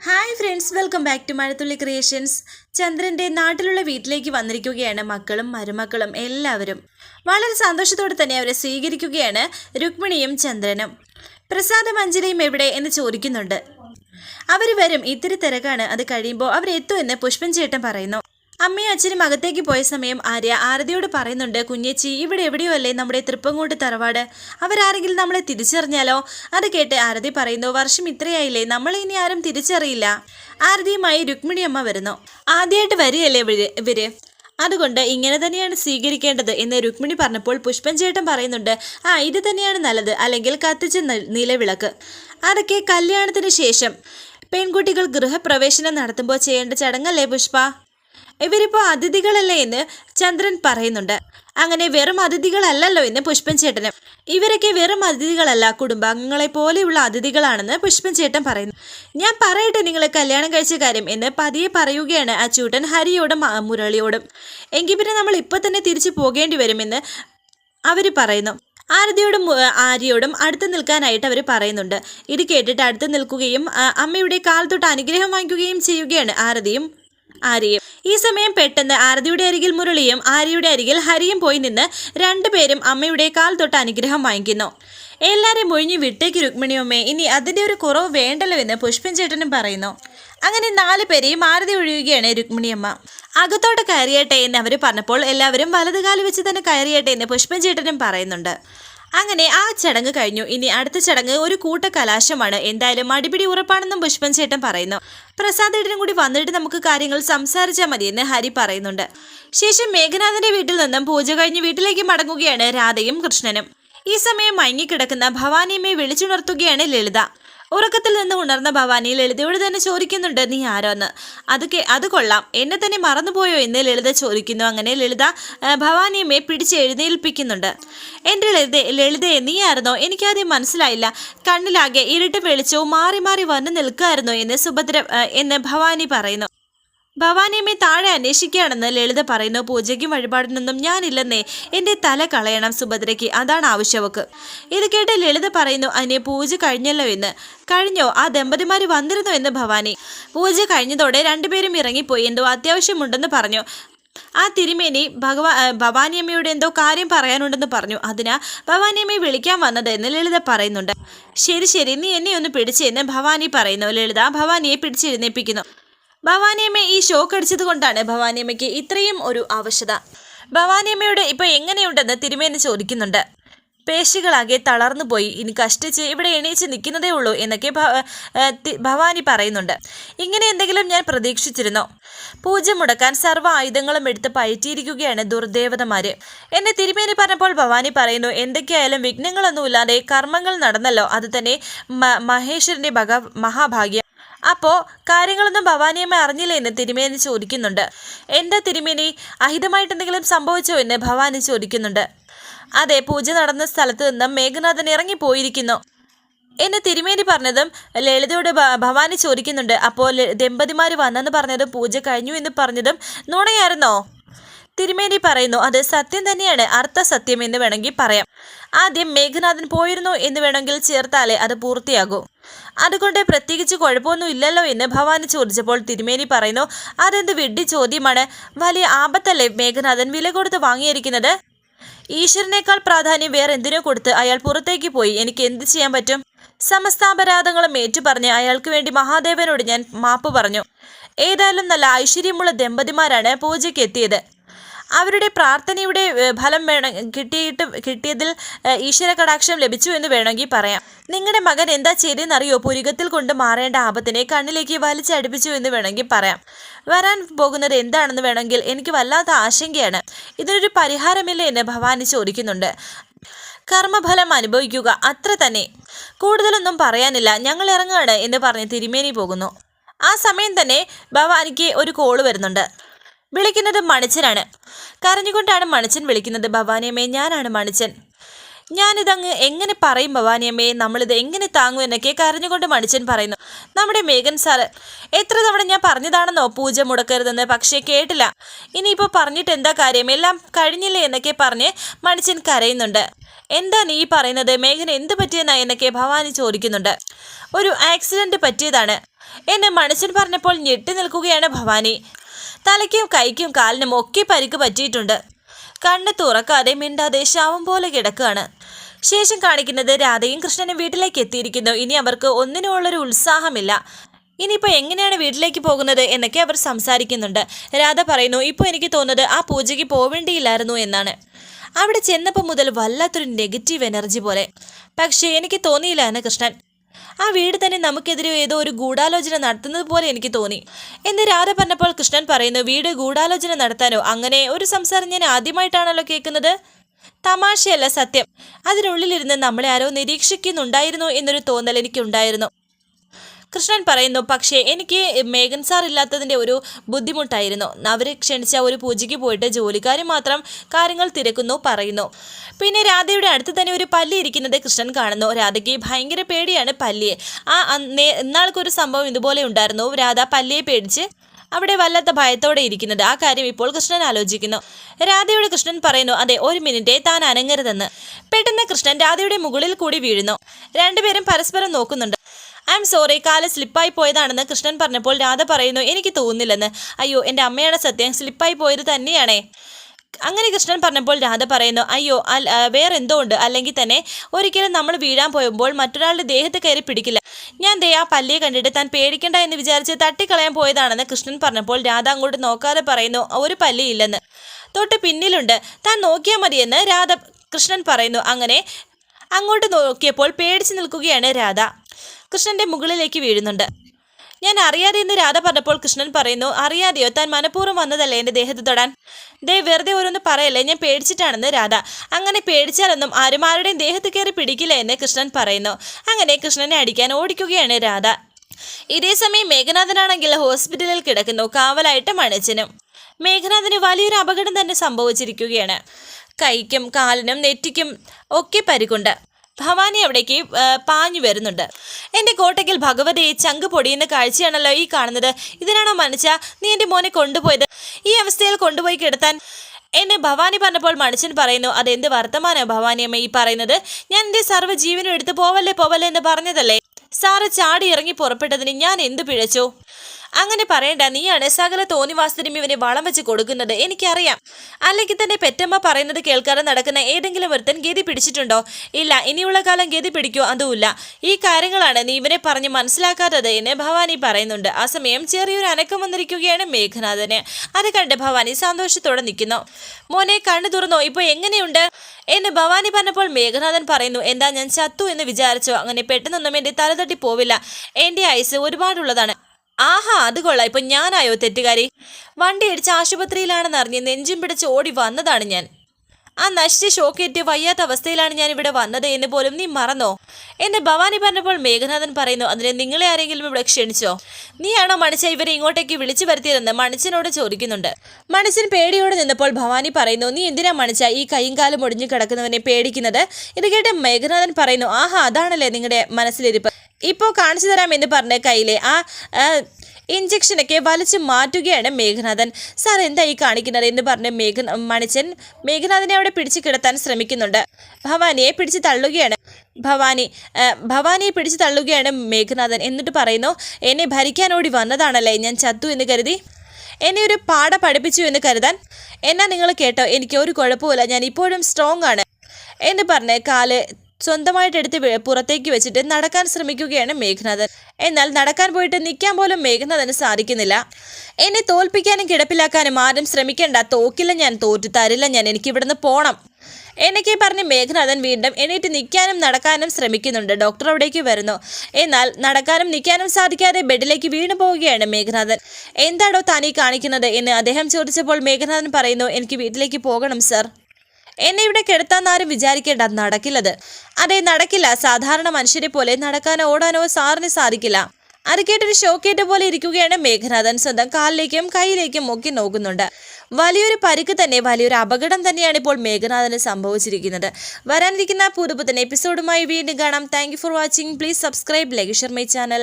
Hi friends welcome back to Mazhathulli creations ചന്ദ്രന്റെ നാട്ടിലുള്ള വീട്ടിലേക്ക് വന്നിരിക്കുകയാണ് മക്കളും മരുമക്കളും എല്ലാവരും. വളരെ സന്തോഷത്തോടെ തന്നെ അവരെ സ്വീകരിക്കുകയാണ് രുക്മിണിയും ചന്ദ്രനും. പ്രസാദം അഞ്ജലിയും എവിടെ എന്ന് ചോദിക്കുന്നുണ്ട്. അവർ വരും. ഇത്തിരി തിരക്കാണ്. അത് കഴിയുമ്പോൾ അവരെത്തുമെന്ന് പുഷ്പൻ ചേട്ടൻ പറയുന്നു. അമ്മയും അച്ഛനും അകത്തേക്ക് പോയ സമയം ആര്യ ആരതിയോട് പറയുന്നുണ്ട് കുഞ്ഞേച്ചി ഇവിടെ എവിടെയോ അല്ലേ നമ്മുടെ തൃപ്പങ്ങോട്ട് തറവാട്? അവരാരെങ്കിലും നമ്മളെ തിരിച്ചറിഞ്ഞാലോ? അത് കേട്ട് ആരതി പറയുന്നു വർഷം ഇത്രയായില്ലേ നമ്മളെ ഇനി ആരും തിരിച്ചറിയില്ല. ആരതിയുമായി രുക്മിണി അമ്മ വരുന്നു. ആദ്യമായിട്ട് വരികയല്ലേ ഇവർ അതുകൊണ്ട് ഇങ്ങനെ തന്നെയാണ് സ്വീകരിക്കേണ്ടത് എന്ന് രുക്മിണി പറഞ്ഞപ്പോൾ പുഷ്പൻ ചേട്ടൻ പറയുന്നുണ്ട് ആ ഇത് തന്നെയാണ് നല്ലത് അല്ലെങ്കിൽ കത്തിച്ച നിലവിളക്ക്. അതൊക്കെ കല്യാണത്തിന് ശേഷം പെൺകുട്ടികൾ ഗൃഹപ്രവേശനം നടത്തുമ്പോൾ ചെയ്യേണ്ട ചടങ്ങല്ലേ പുഷ്പ? ഇവരിപ്പോ അതിഥികളല്ലേ എന്ന് ചന്ദ്രൻ പറയുന്നുണ്ട്. അങ്ങനെ വെറും അതിഥികളല്ലല്ലോ എന്ന് പുഷ്പൻ ചേട്ടനും. ഇവരൊക്കെ വെറും അതിഥികളല്ല കുടുംബാംഗങ്ങളെ പോലെയുള്ള അതിഥികളാണെന്ന് പുഷ്പൻ ചേട്ടൻ പറയുന്നു. ഞാൻ പറയട്ടെ നിങ്ങൾ കല്യാണം കഴിച്ച കാര്യം എന്ന് പതിയെ പറയുകയാണ് അച്ചൂട്ടൻ ഹരിയോടും മുരളിയോടും. എങ്കിൽ പിന്നെ നമ്മൾ ഇപ്പം തന്നെ തിരിച്ചു പോകേണ്ടി വരുമെന്ന് അവർ പറയുന്നു. ആരതിയോടും ആര്യയോടും അടുത്ത് നിൽക്കാനായിട്ട് അവർ പറയുന്നുണ്ട്. ഇത് കേട്ടിട്ട് അടുത്ത് നിൽക്കുകയും അമ്മയുടെ കാൽ തൊട്ട് അനുഗ്രഹം വാങ്ങിക്കുകയും ചെയ്യുകയാണ് ആരതിയും ആര്യയും. ഈ സമയം പെട്ടെന്ന് ആരതിയുടെ അരികിൽ മുരളിയും ആര്യയുടെ അരികിൽ ഹരിയും പോയി നിന്ന് രണ്ടുപേരും അമ്മയുടെ കാൽ തൊട്ട് അനുഗ്രഹം വാങ്ങിക്കുന്നു. എല്ലാരെയും ഒഴിഞ്ഞു വിട്ടേക്ക് രുക്മിണിയമ്മേ ഇനി അതിന്റെ ഒരു കുറവ് വേണ്ടല്ലോ എന്ന് പുഷ്പൻ ചേട്ടനും പറയുന്നു. അങ്ങനെ നാല് പേരെയും ആരതി ഒഴിയുകയാണ് രുക്മിണിയമ്മ. അകത്തോട്ട് കയറിയട്ടെ എന്ന് അവർ പറഞ്ഞപ്പോൾ എല്ലാവരും വലതുകാലി വെച്ച് തന്നെ കയറിയട്ടെ എന്ന് പുഷ്പൻ ചേട്ടനും പറയുന്നുണ്ട്. അങ്ങനെ ആ ചടങ്ങ് കഴിഞ്ഞു. ഇനി അടുത്ത ചടങ്ങ് ഒരു കൂട്ട കലാശമാണ് എന്തായാലും അടിപിടി ഉറപ്പാണെന്നും പുഷ്പൻ ചേട്ടൻ പറയുന്നു. പ്രസാദേട്ടനും കൂടി വന്നിട്ട് നമുക്ക് കാര്യങ്ങൾ സംസാരിച്ചാൽ മതിയെന്ന് ഹരി പറയുന്നുണ്ട്. ശേഷം മേഘനാഥന്റെ വീട്ടിൽ നിന്നും പൂജ കഴിഞ്ഞ് വീട്ടിലേക്ക് മടങ്ങുകയാണ് രാധയും കൃഷ്ണനും. ഈ സമയം മയങ്ങിക്കിടക്കുന്ന ഭവാനിയമ്മയെ വിളിച്ചുണർത്തുകയാണ് ലളിത. ഉറക്കത്തിൽ നിന്ന് ഉണർന്ന ഭവാനി ലളിതയോട് തന്നെ ചോദിക്കുന്നുണ്ട് നീ ആരോന്ന്? അത് കേ അത് കൊള്ളാം. എന്നെ തന്നെ മറന്നുപോയോ എന്ന് ലളിത ചോദിക്കുന്നു. അങ്ങനെ ലളിത ഭവാനിയമ്മയെ പിടിച്ച് എഴുന്നേൽപ്പിക്കുന്നുണ്ട്. എന്റെ ലളിത ലളിതയെ നീ ആയിരുന്നോ? എനിക്കാദ്യം മനസ്സിലായില്ല. കണ്ണിലാകെ ഇരുട്ട് വെളിച്ചവും മാറി മാറി വന്ന് നിൽക്കുമായിരുന്നോ എന്ന് സുഭദ്ര എന്ന് ഭവാനി പറയുന്നു. ഭവാനിയമ്മയെ താഴെ അന്വേഷിക്കുകയാണെന്ന് ലളിത പറയുന്നു. പൂജയ്ക്കും വഴിപാടിനൊന്നും ഞാനില്ലെന്നേ എന്റെ തല കളയണം സുഭദ്രയ്ക്ക്. അതാണ് ആവശ്യവക്ക്. ഇത് കേട്ട് ലളിത പറയുന്നു അനിയ പൂജ കഴിഞ്ഞല്ലോ എന്ന്. കഴിഞ്ഞോ? ആ ദമ്പതിമാർ വന്നിരുന്നു എന്ന് ഭവാനി. പൂജ കഴിഞ്ഞതോടെ രണ്ടുപേരും ഇറങ്ങിപ്പോയി. എന്തോ അത്യാവശ്യമുണ്ടെന്ന് പറഞ്ഞു. ആ തിരുമേനി ഭഗവാ ഭവാനിയമ്മയുടെ എന്തോ കാര്യം പറയാനുണ്ടെന്ന് പറഞ്ഞു. അതിനാ ഭവാനിയമ്മയെ വിളിക്കാൻ വന്നത് എന്ന് ലളിത പറയുന്നുണ്ട്. ശരി ശരി. നീ എന്നെ ഒന്ന് പിടിച്ചെന്ന് ഭവാനി പറയുന്നു. ലളിത ഭവാനിയെ പിടിച്ചെഴുന്നേൽപ്പിക്കുന്നു ഭവാനിയമ്മ ഈ ഷോക്ക് അടിച്ചത് കൊണ്ടാണ് ഭവാനിയമ്മയ്ക്ക് ഇത്രയും ഒരു ആവശ്യത ഭവാനിയമ്മയോട് ഇപ്പൊ എങ്ങനെയുണ്ടെന്ന് തിരുമേനി ചോദിക്കുന്നുണ്ട്. പേശികളാകെ തളർന്നു പോയി. ഇനി കഷ്ടിച്ച് ഇവിടെ എണീച്ച് നിൽക്കുന്നതേ ഉള്ളൂ എന്നൊക്കെ ഭവാനി പറയുന്നുണ്ട്. ഇങ്ങനെ എന്തെങ്കിലും ഞാൻ പ്രതീക്ഷിച്ചിരുന്നോ? പൂജ മുടക്കാൻ സർവ ആയുധങ്ങളും എടുത്ത് പയറ്റിയിരിക്കുകയാണ് ദുർദേവതമാര്. എന്നെ തിരുമേനി പറഞ്ഞപ്പോൾ ഭവാനി പറയുന്നു എന്തൊക്കെയായാലും വിഘ്നങ്ങളൊന്നുമില്ലാതെ കർമ്മങ്ങൾ നടന്നല്ലോ. അത് തന്നെ മഹേശ്വരന്റെ ഭഗ മഹാഭാഗ്യം. അപ്പോ കാര്യങ്ങളൊന്നും ഭവാനിയമ്മ അറിഞ്ഞില്ല എന്ന് തിരുമേനി ചോദിക്കുന്നുണ്ട്. എന്താ തിരുമേനി? അഹിതമായിട്ട് എന്തെങ്കിലും സംഭവിച്ചോ എന്ന് ഭവാനി ചോദിക്കുന്നുണ്ട്. അതെ പൂജ നടന്ന സ്ഥലത്ത് നിന്നും മേഘനാഥൻ ഇറങ്ങിപ്പോയിരിക്കുന്നു എന്ന് തിരുമേനി പറഞ്ഞതും ലളിതയോട് ഭവാനി ചോദിക്കുന്നുണ്ട്. അപ്പോൾ ദമ്പതിമാർ വന്നെന്ന് പറഞ്ഞതും പൂജ കഴിഞ്ഞു എന്ന് പറഞ്ഞതും നുണയായിരുന്നോ? തിരുമേനി പറയുന്നു അത് സത്യം തന്നെയാണ്. അർത്ഥ സത്യം എന്ന് വേണമെങ്കിൽ പറയാം. ആദ്യം മേഘനാഥൻ പോയിരുന്നു എന്ന് വേണമെങ്കിൽ ചേർത്താലേ അത് പൂർത്തിയാകൂ. അതുകൊണ്ട് പ്രത്യേകിച്ച് കുഴപ്പമൊന്നും ഇല്ലല്ലോ എന്ന് ഭവാനി ചോദിച്ചപ്പോൾ തിരുമേനി പറയുന്നു അതെന്ത് വിഡ്ഢി ചോദ്യമാണ്. വലിയ ആപത്തല്ലേ മേഘനാഥൻ വില കൊടുത്ത് വാങ്ങിയിരിക്കുന്നത്? ഈശ്വരനേക്കാൾ പ്രാധാന്യം വേറെ എന്തിനോ കൊടുത്ത് അയാൾ പുറത്തേക്ക് പോയി? എനിക്ക് എന്ത് ചെയ്യാൻ പറ്റും? സമസ്താപരാധങ്ങളും ഏറ്റുപറഞ്ഞ് അയാൾക്ക് വേണ്ടി മഹാദേവനോട് ഞാൻ മാപ്പ് പറഞ്ഞു. ഏതായാലും നല്ല ഐശ്വര്യമുള്ള ദമ്പതിമാരാണ് പൂജയ്ക്ക് എത്തിയത്. അവരുടെ പ്രാർത്ഥനയുടെ ഫലം വേണം കിട്ടിയിട്ട് കിട്ടിയതിൽ ഈശ്വര കടാക്ഷം ലഭിച്ചു എന്ന് വേണമെങ്കിൽ പറയാം. നിങ്ങളുടെ മകൻ എന്താ ചെയ്തെന്നറിയോ പുരുകത്തിൽ കൊണ്ട് മാറേണ്ട ആപത്തിനെ കണ്ണിലേക്ക് വലിച്ചടിപ്പിച്ചു എന്ന് വേണമെങ്കിൽ പറയാം. വരാൻ പോകുന്നത് എന്താണെന്ന് വേണമെങ്കിൽ എനിക്ക് വല്ലാത്ത ആശങ്കയാണ്. ഇതിനൊരു പരിഹാരമില്ല എന്ന് ഭവാനി ചോദിക്കുന്നുണ്ട്. കർമ്മഫലം അനുഭവിക്കുക അത്ര തന്നെ. കൂടുതലൊന്നും പറയാനില്ല. ഞങ്ങൾ ഇറങ്ങുകയാണ് എന്ന് പറഞ്ഞ് തിരുമേനി പോകുന്നു. ആ സമയം തന്നെ ഭവാനിക്ക് ഒരു കോൾ വരുന്നുണ്ട്. വിളിക്കുന്നത് മണിച്ചനാണ്. കരഞ്ഞുകൊണ്ടാണ് മണിച്ചൻ വിളിക്കുന്നത് ഭവാനിയമ്മേ ഞാനാണ് മണിച്ചൻ. ഞാനിതങ്ങ് എങ്ങനെ പറയും ഭവാനിയമ്മയെ നമ്മളിത് എങ്ങനെ താങ്ങും എന്നൊക്കെ കരഞ്ഞുകൊണ്ട് മണിച്ചൻ പറയുന്നു. നമ്മുടെ മേഘൻ സാറ് എത്ര തവണ ഞാൻ പറഞ്ഞതാണെന്നോ പൂജ മുടക്കരുതെന്ന് പക്ഷേ കേട്ടില്ല. ഇനിയിപ്പോൾ പറഞ്ഞിട്ട് എന്താ കാര്യം? എല്ലാം കഴിഞ്ഞില്ലേ എന്നൊക്കെ പറഞ്ഞ് മണിച്ചൻ കരയുന്നുണ്ട്. എന്താ നീ പറയുന്നത്? മേഘൻ എന്ത് പറ്റിയെന്നാ എന്നൊക്കെ ഭവാനി ചോദിക്കുന്നുണ്ട്. ഒരു ആക്സിഡന്റ് പറ്റിയതാണ്. എന്നെ മണിച്ചൻ പറഞ്ഞപ്പോൾ ഞെട്ടി നിൽക്കുകയാണ് ഭവാനി. തലയ്ക്കും കൈക്കും കാലിനും ഒക്കെ പരിക്ക് പറ്റിയിട്ടുണ്ട്. കണ്ണ് തുറക്കാതെ മിണ്ടാതെ ശവം പോലെ കിടക്കുകയാണ്. ശേഷം കാണിക്കുന്നത് രാധയും കൃഷ്ണനും വീട്ടിലേക്ക് എത്തിയിരിക്കുന്നു. ഇനി അവർക്ക് ഒന്നിനുമുള്ളൊരു ഉത്സാഹമില്ല. ഇനിയിപ്പോൾ എങ്ങനെയാണ് വീട്ടിലേക്ക് പോകുന്നത് എന്നൊക്കെ അവർ സംസാരിക്കുന്നുണ്ട്. രാധ പറയുന്നു ഇപ്പോൾ എനിക്ക് തോന്നുന്നത് ആ പൂജയ്ക്ക് പോവേണ്ടിയില്ലായിരുന്നു എന്നാണ്. അവിടെ ചെന്നപ്പോൾ മുതൽ വല്ലാത്തൊരു നെഗറ്റീവ് എനർജി പോലെ. പക്ഷേ എനിക്ക് തോന്നിയില്ല കൃഷ്ണൻ. ആ വീട് തന്നെ നമുക്കെതിരെ ഏതോ ഒരു ഗൂഢാലോചന നടത്തുന്നത് പോലെ എനിക്ക് തോന്നി. എന്ന് രാധ പറഞ്ഞപ്പോൾ കൃഷ്ണൻ പറയുന്നു വീട് ഗൂഢാലോചന നടത്താനോ? അങ്ങനെ ഒരു സംസാരം ഞാൻ ആദ്യമായിട്ടാണല്ലോ കേൾക്കുന്നത്? തമാശയല്ല സത്യം. അതിനുള്ളിലിരുന്ന് നമ്മളെ ആരോ നിരീക്ഷിക്കുന്നുണ്ടായിരുന്നു എന്നൊരു തോന്നൽ എനിക്കുണ്ടായിരുന്നു. കൃഷ്ണൻ പറയുന്നു പക്ഷേ എനിക്ക് മേഘൻ സാർ ഇല്ലാത്തതിന്റെ ഒരു ബുദ്ധിമുട്ടായിരുന്നു. അവർ ക്ഷണിച്ച ഒരു പൂജയ്ക്ക് പോയിട്ട് ജോലിക്കാർ മാത്രം കാര്യങ്ങൾ തിരക്കുന്നു പറയുന്നു. പിന്നെ രാധയുടെ അടുത്ത് തന്നെ ഒരു പല്ലി ഇരിക്കുന്നത് കൃഷ്ണൻ കാണുന്നു. രാധയ്ക്ക് ഭയങ്കര പേടിയാണ് പല്ലിയെ. ആ ഇന്നാൾക്കൊരു സംഭവം ഇതുപോലെ ഉണ്ടായിരുന്നു. രാധ പല്ലിയെ പേടിച്ച് അവിടെ വല്ലാത്ത ഭയത്തോടെ ഇരിക്കുന്നത്. ആ കാര്യം ഇപ്പോൾ കൃഷ്ണൻ ആലോചിക്കുന്നു. രാധയോട് കൃഷ്ണൻ പറയുന്നു അതെ ഒരു മിനിറ്റ് താൻ അനങ്ങരുതെന്ന്. പെട്ടെന്ന് കൃഷ്ണൻ രാധയുടെ മുകളിൽ കൂടി വീഴുന്നു. രണ്ടുപേരും പരസ്പരം നോക്കുന്നുണ്ട്. ഐ എം സോറി കാൽ സ്ലിപ്പായി പോയതാണെന്ന് കൃഷ്ണൻ പറഞ്ഞപ്പോൾ രാധ പറയുന്നു എനിക്ക് തോന്നുന്നില്ലെന്ന്. അയ്യോ എന്റെ അമ്മയാണ് സത്യം സ്ലിപ്പായി പോയത് തന്നെയാണേ. അങ്ങനെ കൃഷ്ണൻ പറഞ്ഞപ്പോൾ രാധ പറയുന്നു അയ്യോ ആ, വേറെന്തോ ഉണ്ട് അല്ലെങ്കിൽ തന്നെ ഒരിക്കലും നമ്മൾ വീഴാൻ പോയുമ്പോൾ മറ്റൊരാളുടെ ദേഹത്ത് കയറി പിടിക്കില്ല. ഞാൻ ദേ ആ പല്ലിയെ കണ്ടിട്ട് താൻ പേടിക്കണ്ട എന്ന് വിചാരിച്ച് തട്ടിക്കളയാൻ പോയതാണെന്ന് കൃഷ്ണൻ പറഞ്ഞപ്പോൾ രാധ അങ്ങോട്ട് നോക്കാതെ പറയുന്നു ഒരു പല്ലി ഇല്ലെന്ന്. തൊട്ട് പിന്നിലുണ്ട്. താൻ നോക്കിയാൽ മതിയെന്ന്. രാധ കൃഷ്ണൻ പറയുന്നു അങ്ങനെ അങ്ങോട്ട് നോക്കിയപ്പോൾ പേടിച്ചു നിൽക്കുകയാണ് രാധ. കൃഷ്ണന്റെ മുകളിലേക്ക് വീഴുന്നുണ്ട്. ഞാൻ അറിയാതെ എന്ന് രാധ പറഞ്ഞപ്പോൾ കൃഷ്ണൻ പറയുന്നു അറിയാതെയോ? താൻ മനഃപൂർവം വന്നതല്ലേ എന്റെ ദേഹത്ത് തൊടാൻ? ദേ വെറുതെ ഓരോന്ന് പറയല്ലേ? ഞാൻ പേടിച്ചിട്ടാണെന്ന് രാധ. അങ്ങനെ പേടിച്ചാലൊന്നും ആരും ആരുടെയും ദേഹത്ത് കയറി പിടിക്കില്ല എന്ന് കൃഷ്ണൻ പറയുന്നു. അങ്ങനെ കൃഷ്ണനെ അടിക്കാൻ ഓടിക്കുകയാണ് രാധ. ഇതേ സമയം മേഘനാഥനാണെങ്കിൽ ഹോസ്പിറ്റലിൽ കിടക്കുന്നു കാവലായിട്ട് മണിച്ചനും മേഘനാഥന് വലിയൊരു അപകടം തന്നെ സംഭവിച്ചിരിക്കുകയാണ്. കൈക്കും കാലിനും നെറ്റിക്കും ഒക്കെ പരിക്കുണ്ട്. ഭവാനി അവിടേക്ക് പാഞ്ഞു വരുന്നുണ്ട്. എന്റെ കോട്ടയ്ക്കൽ ഭഗവതി ചങ്ക് പൊടിയുന്ന കാഴ്ചയാണല്ലോ ഈ കാണുന്നത്. ഇതിനാണോ മനുഷ്യ നീ എന്റെ മോനെ കൊണ്ടുപോയത്? ഈ അവസ്ഥയിൽ കൊണ്ടുപോയി കിടത്താൻ എന്നെ ഭവാനി പറഞ്ഞപ്പോൾ മനുഷ്യൻ പറയുന്നു അതെന്ത് വർത്തമാനോ ഭവാനി അമ്മ ഈ പറയുന്നത്? ഞാൻ എന്റെ സർവ ജീവനും എടുത്ത് പോവല്ലേ പോവല്ലേ എന്ന് പറഞ്ഞതല്ലേ? സാറ് ചാടി ഇറങ്ങി പുറപ്പെട്ടതിന് ഞാൻ എന്ത് പിഴച്ചു? അങ്ങനെ പറയണ്ട നീയാണ് സകല തോന്നിവാസത്തിനും ഇവന് വളം വെച്ച് കൊടുക്കുന്നത്. എനിക്കറിയാം. അല്ലെങ്കിൽ തന്നെ പെറ്റമ്മ പറയുന്നത് കേൾക്കാതെ നടക്കുന്ന ഏതെങ്കിലും ഒരുത്തൻ ഗതി പിടിച്ചിട്ടുണ്ടോ? ഇല്ല ഇനിയുള്ള കാലം ഗതി പിടിക്കോ? അതുമില്ല. ഈ കാര്യങ്ങളാണ് നീ ഇവനെ പറഞ്ഞ് മനസ്സിലാക്കാത്തത് എന്ന് ഭവാനി പറയുന്നുണ്ട്. ആ സമയം ചെറിയൊരു അനക്കം വന്നിരിക്കുകയാണ് മേഘനാഥന്. അത് കണ്ട് ഭവാനി സന്തോഷത്തോടെ നിൽക്കുന്നു. മോനെ കണ്ണു തുറന്നോ? ഇപ്പൊ എങ്ങനെയുണ്ട്? എന്ന് ഭവാനി പറഞ്ഞപ്പോൾ മേഘനാഥൻ പറയുന്നു എന്താ ഞാൻ ചത്തു എന്ന് വിചാരിച്ചോ? അങ്ങനെ പെട്ടെന്നൊന്നും എന്റെ തലതട്ടി പോവില്ല. എന്റെ ഐസ് ഒരുപാടുള്ളതാണ്. ആഹാ അത് കൊള്ളാം. ഇപ്പൊ ഞാനായോ തെറ്റുകാരി? വണ്ടി അടിച്ച് ആശുപത്രിയിലാണെന്ന് അറിഞ്ഞ് നെഞ്ചും പിടിച്ച് ഓടി വന്നതാണ് ഞാൻ. ആ നശിച്ച് ഷോക്കേറ്റ് വയ്യാത്ത അവസ്ഥയിലാണ് ഞാൻ ഇവിടെ വന്നത് എന്ന് പോലും നീ മറന്നോ? എന്നെ ഭവാനി പറഞ്ഞപ്പോൾ മേഘനാഥൻ പറയുന്നു അതിനെ നിങ്ങളെ ആരെങ്കിലും ഇവിടെ ക്ഷണിച്ചോ? നീയാണോ മണിച്ച ഇവരെ ഇങ്ങോട്ടേക്ക് വിളിച്ചു വരുത്തിയതെന്ന് മണിച്ചനോട് ചോദിക്കുന്നുണ്ട്. മണിച്ചൻ പേടിയോട് നിന്നപ്പോൾ ഭവാനി പറയുന്നു നീ എന്തിനാ മണിച്ച ഈ കൈയും കാലും ഒടിഞ്ഞു കിടക്കുന്നവനെ പേടിക്കുന്നത്? ഇത് കേട്ട് മേഘനാഥൻ പറയുന്നു ആഹാ അതാണല്ലേ നിങ്ങളുടെ മനസ്സിലിരിപ്പ്. ഇപ്പോൾ കാണിച്ചു തരാം എന്ന് പറഞ്ഞ കയ്യിലെ ആ ഇഞ്ചക്ഷനൊക്കെ വലിച്ചു മാറ്റുകയാണ് മേഘനാഥൻ. സാർ എന്താ ഈ കാണിക്കുന്നത് എന്ന് പറഞ്ഞ് മേഘ മണിച്ചൻ മേഘനാഥനെ അവിടെ പിടിച്ചു കിടത്താൻ ശ്രമിക്കുന്നുണ്ട്. ഭവാനിയെ പിടിച്ചു തള്ളുകയാണ്. ഭവാനി ഭവാനിയെ പിടിച്ച് തള്ളുകയാണ് മേഘനാഥൻ. എന്നിട്ട് പറയുന്നു എന്നെ ഭരിക്കാനോടി വന്നതാണല്ലേ ഞാൻ ചത്തു എന്ന് കരുതി? എന്നെ ഒരു പാട പഠിപ്പിച്ചു എന്ന് കരുതാൻ? എന്നാ നിങ്ങൾ കേട്ടോ എനിക്ക് ഒരു കുഴപ്പമില്ല ഞാൻ ഇപ്പോഴും സ്ട്രോങ് ആണ്. എന്ന് പറഞ്ഞ് കാൽ സ്വന്തമായിട്ട് എടുത്ത് പുറത്തേക്ക് വെച്ചിട്ട് നടക്കാൻ ശ്രമിക്കുകയാണ് മേഘനാഥൻ. എന്നാൽ നടക്കാൻ പോയിട്ട് നിൽക്കാൻ പോലും മേഘനാഥന് സാധിക്കുന്നില്ല. എന്നെ തോൽപ്പിക്കാനും കിടപ്പിലാക്കാനും ആരും ശ്രമിക്കേണ്ട. തോക്കില്ല ഞാൻ തോറ്റു തരില്ല ഞാൻ എനിക്ക് ഇവിടുന്ന് പോണം. എന്നൊക്കെ പറഞ്ഞ് മേഘനാഥൻ വീണ്ടും എണീറ്റ് നിൽക്കാനും നടക്കാനും ശ്രമിക്കുന്നുണ്ട്. ഡോക്ടർ അവിടേക്ക് വരുന്നു. എന്നാൽ നടക്കാനും നിൽക്കാനും സാധിക്കാതെ ബെഡിലേക്ക് വീണു പോവുകയാണ് മേഘനാഥൻ. എന്താണോ താനീ കാണിക്കുന്നത് എന്ന് അദ്ദേഹം ചോദിച്ചപ്പോൾ മേഘനാഥൻ പറയുന്നു എനിക്ക് വീട്ടിലേക്ക് പോകണം സർ. എന്നെ ഇവിടെ കിടത്താൻ ആരും വിചാരിക്കേണ്ട. നടക്കില്ലത്. അതെ നടക്കില്ല. സാധാരണ മനുഷ്യരെ പോലെ നടക്കാനോ ഓടാനോ സാറിന് സാധിക്കില്ല. അത് കേട്ടൊരു ഷോക്കേറ്റ പോലെ ഇരിക്കുകയാണ് മേഘനാഥൻ. സ്വന്തം കാലിലേക്കും കൈയിലേക്കും മുക്കി നോക്കുന്നുണ്ട്. വലിയൊരു പരിക്ക് തന്നെ വലിയൊരു അപകടം തന്നെയാണ് ഇപ്പോൾ മേഘനാഥന് സംഭവിച്ചിരിക്കുന്നത്. വരാനിരിക്കുന്ന പുതുപുത്തൻ എപ്പിസോഡുമായി വീണ്ടും കാണാം. Thank for watching please subscribe like share my channel